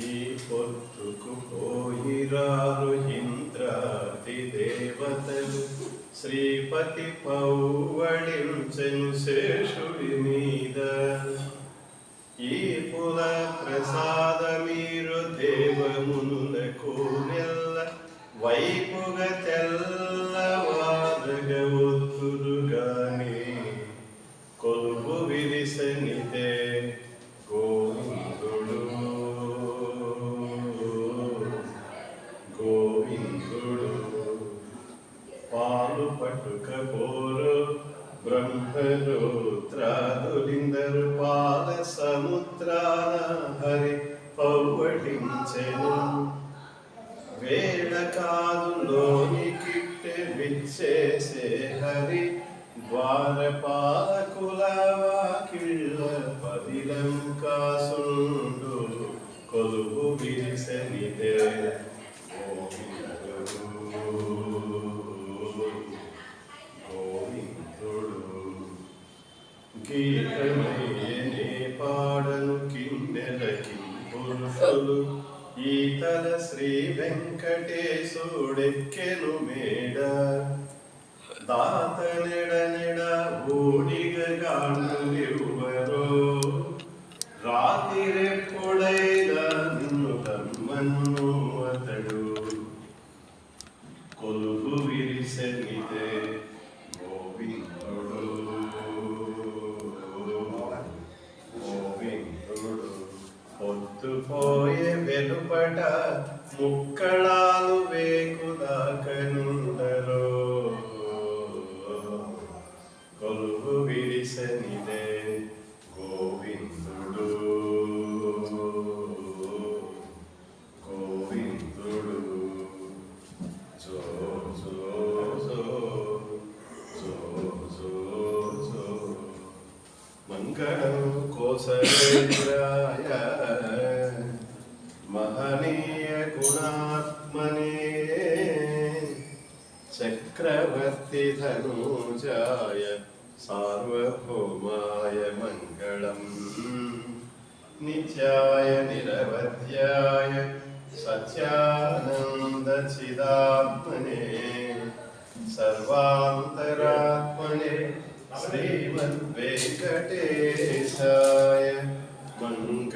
ఈ పొత్తుకు పోయిరారు ఇంద్రాది దేవతలు. శ్రీపతి పౌవళించెను శేషుడి మీద. ఈ పుల ప్రసాదమీరు దేవమునులకు నెల్ల వైపుగ తెల్లవాదగ ఒత్తురుగా. పాలు పట్టుక పోరు బ్రహ్మరుద్రాదులిందరు పాల సముద్రాన హరి పౌవటించెను. వేళ కాదు లోనికిట్టె విచ్చేసే హరి ద్వారపాలకుల వాకిళ్ళ పదిలం కాసుండు కొలువు విరిసనిదే గీతమయ్యనే పాడను కిన్నెలకి పురుషులు ఈతల శ్రీ వెంకటేశుడెక్కెను మేడ దాత నెడ నెడ పొద్దుపోయే వెలుపట ముక్కళాలు వేకుదాకనుండరో కొలువు విరిసనిదే గోవిందుడు. గోవిందుడు. జో జో జో జో జో జో. మంగళం కోసలేంద్రాయ മഹനീയ ഗുണാത്മനേ. ചക്രവർത്തി ധനൂജായ സാർവഭൗമായ മംഗളം. നിത്യായ നിരവധ്യായ സത്യാനന്ദചിദാത്മനെ സർവാന്തരാത്മനെ ശ്രീമദ് വെങ്കടേശായ മംഗ